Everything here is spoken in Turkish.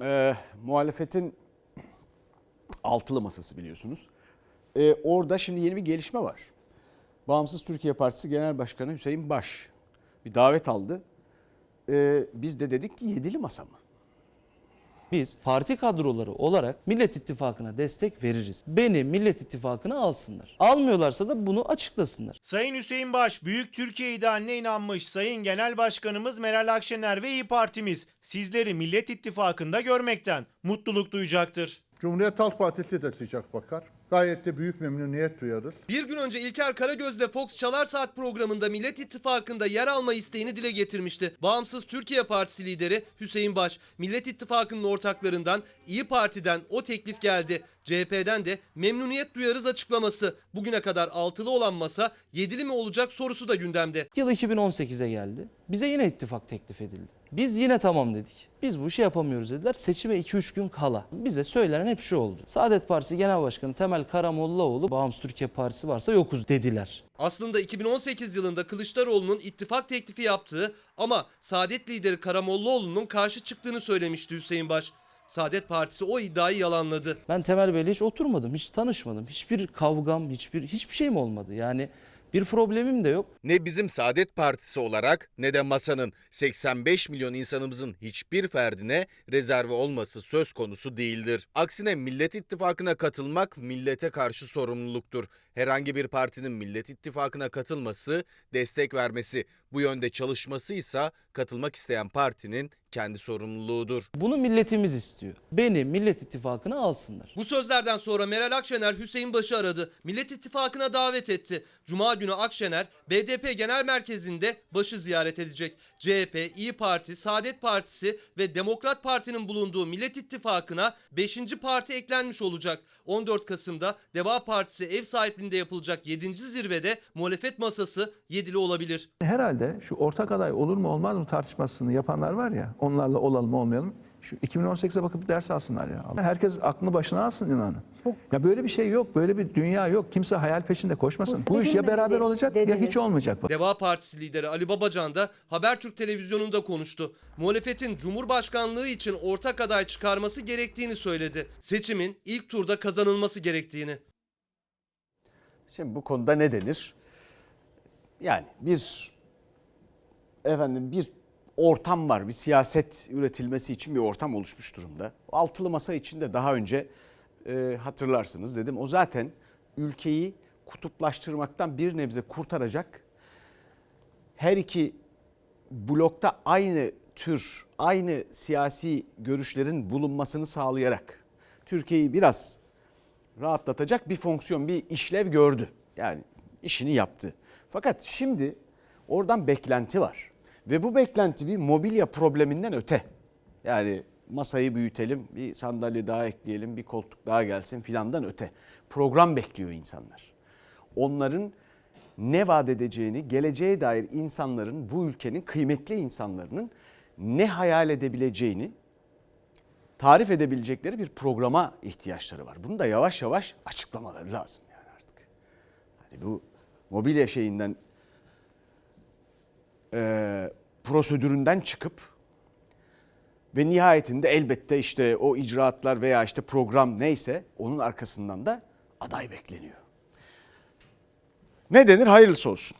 e, muhalefetin altılı masası biliyorsunuz. E, orada şimdi yeni bir gelişme var. Bağımsız Türkiye Partisi Genel Başkanı Hüseyin Baş bir davet aldı. E, biz de dedik ki yedili masa mı? Biz parti kadroları olarak Millet İttifakı'na destek veririz. Beni Millet İttifakı'na alsınlar. Almıyorlarsa da bunu açıklasınlar. Sayın Hüseyin Baş, Büyük Türkiye idealine inanmış Sayın Genel Başkanımız Meral Akşener ve İyi Partimiz sizleri Millet İttifakı'nda görmekten mutluluk duyacaktır. Cumhuriyet Halk Partisi de sıcak bakar. Gayet de büyük memnuniyet duyarız. Bir gün önce İlker Karagöz'le Fox Çalar Saat programında Millet İttifakı'nda yer alma isteğini dile getirmişti. Bağımsız Türkiye Partisi lideri Hüseyin Baş, Millet İttifakı'nın ortaklarından İyi Parti'den o teklif geldi. CHP'den de memnuniyet duyarız açıklaması. Bugüne kadar altılı olan masa yedili mi olacak sorusu da gündemde. Yıl 2018'e geldi. Bize yine ittifak teklif edildi. Biz yine tamam dedik. Biz bu işi yapamıyoruz dediler. Seçime 2-3 gün kala. Bize söylenen hep şu oldu. Saadet Partisi Genel Başkanı Temel Karamollaoğlu Bağımsız Türkiye Partisi varsa yokuz dediler. Aslında 2018 yılında Kılıçdaroğlu'nun ittifak teklifi yaptığı ama Saadet lideri Karamollaoğlu'nun karşı çıktığını söylemişti Hüseyin Baş. Saadet Partisi o iddiayı yalanladı. Ben Temel Bey'le hiç oturmadım, hiç tanışmadım. Hiçbir kavgam, hiçbir hiçbir şeyim olmadı. Yani bir problemim de yok. Ne bizim Saadet Partisi olarak ne de masanın 85 milyon insanımızın hiçbir ferdine rezerve olması söz konusu değildir. Aksine Millet İttifakı'na katılmak millete karşı sorumluluktur. Herhangi bir partinin Millet İttifakı'na katılması, destek vermesi, bu yönde çalışması ise katılmak isteyen partinin kendi sorumluluğudur. Bunu milletimiz istiyor. Beni Millet İttifakı'na alsınlar. Bu sözlerden sonra Meral Akşener Hüseyin Baş'ı aradı. Millet İttifakı'na davet etti. Cuma günü Akşener BDP Genel Merkezi'nde Baş'ı ziyaret edecek. CHP, İyi Parti, Saadet Partisi ve Demokrat Parti'nin bulunduğu Millet İttifakı'na 5. parti eklenmiş olacak. 14 Kasım'da Deva Partisi ev sahipliğinde yapılacak 7. zirvede muhalefet masası yedili olabilir. Herhalde şu ortak aday olur mu olmaz mı tartışmasını yapanlar var ya onlarla olalım mı olmayalım. Şu 2018'e bakıp ders alsınlar ya. Herkes aklını başına alsın inanın. Ya böyle bir şey yok, böyle bir dünya yok. Kimse hayal peşinde koşmasın. Bu, iş ya beraber olacak ya hiç olmayacak. Deva Partisi lideri Ali Babacan da Habertürk televizyonunda konuştu. Muhalefetin Cumhurbaşkanlığı için ortak aday çıkarması gerektiğini söyledi. Seçimin ilk turda kazanılması gerektiğini. Şimdi bu konuda ne denir? Yani bir efendim bir ortam var. Bir siyaset üretilmesi için bir ortam oluşmuş durumda. Altılı masa içinde daha önce e, hatırlarsınız dedim. O zaten ülkeyi kutuplaştırmaktan bir nebze kurtaracak. Her iki blokta aynı tür, aynı siyasi görüşlerin bulunmasını sağlayarak Türkiye'yi biraz rahatlatacak bir fonksiyon, bir işlev gördü. Yani işini yaptı. Fakat şimdi oradan beklenti var. Ve bu beklenti bir mobilya probleminden öte. Yani masayı büyütelim, bir sandalye daha ekleyelim, bir koltuk daha gelsin filandan öte. Program bekliyor insanlar. Onların ne vaat edeceğini, geleceğe dair insanların, bu ülkenin kıymetli insanların ne hayal edebileceğini tarif edebilecekleri bir programa ihtiyaçları var. Bunu da yavaş yavaş açıklamaları lazım yani artık. Hani bu mobilya şeyinden e, prosedüründen çıkıp ve nihayetinde elbette işte o icraatlar veya işte program neyse onun arkasından da aday bekleniyor. Ne denir? Hayırlısı olsun.